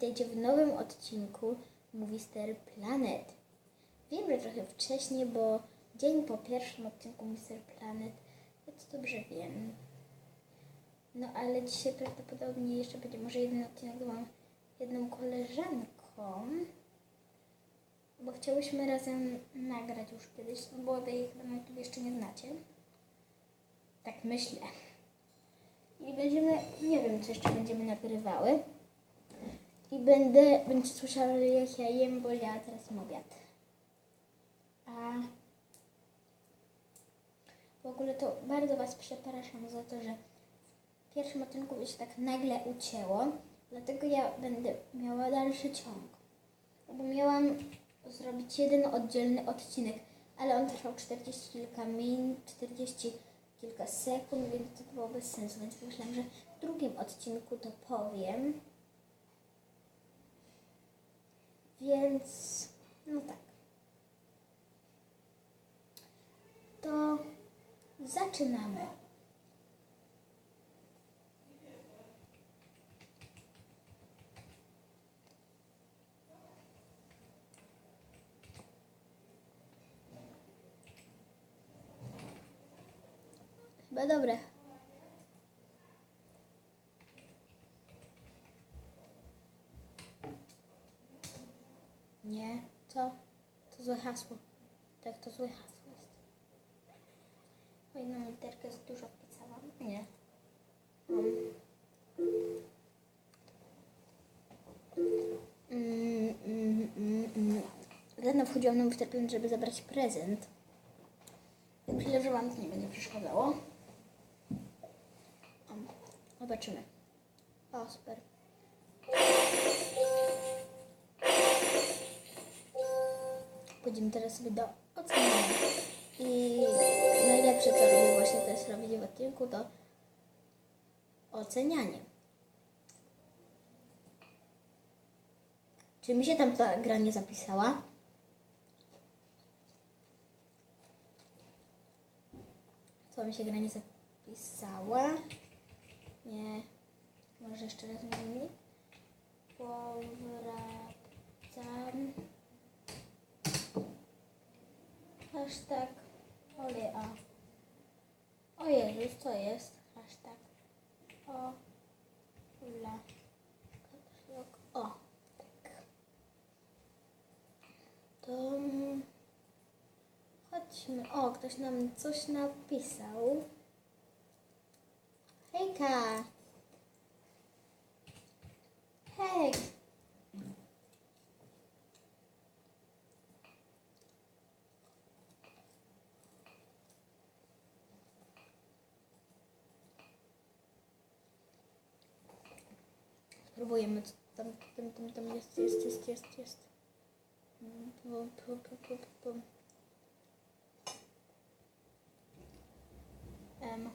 Witajcie w nowym odcinku Movister Planet. Wiem, że trochę wcześniej, bo dzień po pierwszym odcinku Mister Planet, więc dobrze wiem. No ale dzisiaj prawdopodobnie jeszcze będzie może jeden odcinek moją jedną koleżanką, bo chciałyśmy razem nagrać już kiedyś, no bo jej chyba na YouTube jeszcze nie znacie. Tak myślę. I będziemy, nie wiem co jeszcze będziemy nagrywały. I będę, będzie słyszała, jak ja jem, bo ja teraz jem obiad. A w ogóle to bardzo Was przepraszam za to, że w pierwszym odcinku mi się tak nagle ucięło. Dlatego ja będę miała dalszy ciąg. Bo miałam zrobić jeden oddzielny odcinek, ale on trwał 40 kilka minut, 40 kilka sekund, więc to było bez sensu. Więc myślałam, że w drugim odcinku to powiem. Więc, no tak. To zaczynamy. Chyba dobre. Nie, co? To złe hasło. Tak, to złe hasło jest. O jedną literkę za dużo wpisałam. Nie. Mm, mm, mm, mm. Rano wchodziłam na Mr. żeby zabrać prezent. Myślę, że Wam to nie będzie przeszkadzało. Zobaczymy. O, super. Pójdziemy teraz sobie do oceniania. I najlepsze, co robię właśnie jest robić w odcinku, to ocenianie. Czy mi się tam ta gra nie zapisała? Co mi się gra nie zapisała? Nie. Może jeszcze raz mówię. Powracam. Hashtag olea. O Jezus, co jest? Hashtag o la. O, tak. To chodźmy. O, ktoś nam coś napisał. Spróbujemy. co Tam, tam, tam, tam jest, jest, jest, jest, jest. Pu, pu, pu, pu, pu, pu. Em.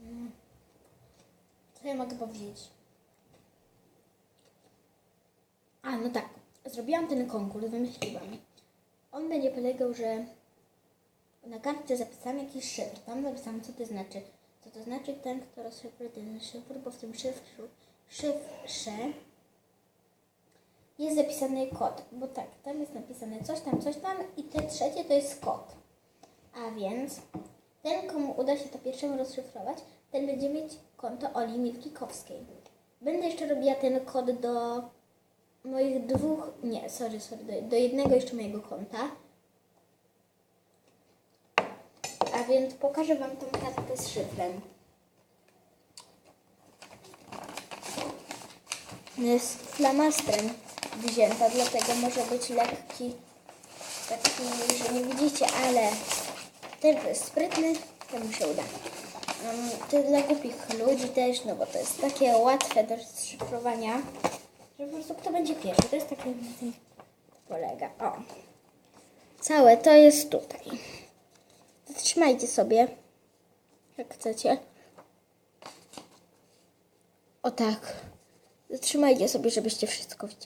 Mm. Co ja mogę powiedzieć? A, no tak. Zrobiłam ten konkurs, wymyśliłam. On będzie polegał, że na kartce zapisałam jakiś szyfr. Tam zapisałam, co to znaczy. Co to znaczy ten, kto rozszyfruje ten szyfr, bo w tym szyfrze, szyfrze jest zapisany kod. Bo tak, tam jest napisane coś tam, coś tam i te trzecie to jest kod. A więc ten, komu uda się to pierwszemu rozszyfrować, ten będzie mieć konto Oli Milkikowskiej. Będę jeszcze robiła ten kod do moich dwóch, nie, sorry, sorry, do, do jednego jeszcze mojego konta. A więc pokażę Wam tą kartkę z szyfrem. Jest flamastrem wzięta, dlatego może być lekki, taki, że nie widzicie, ale ten, jest sprytny, temu się uda. Um, to dla głupich ludzi też, no bo to jest takie łatwe do szyfrowania, że po prostu kto będzie pierwszy, to jest takie na tym polega. O, całe to jest tutaj. Zatrzymajcie sobie, jak chcecie. O tak. Zatrzymajcie sobie, żebyście wszystko widzieli.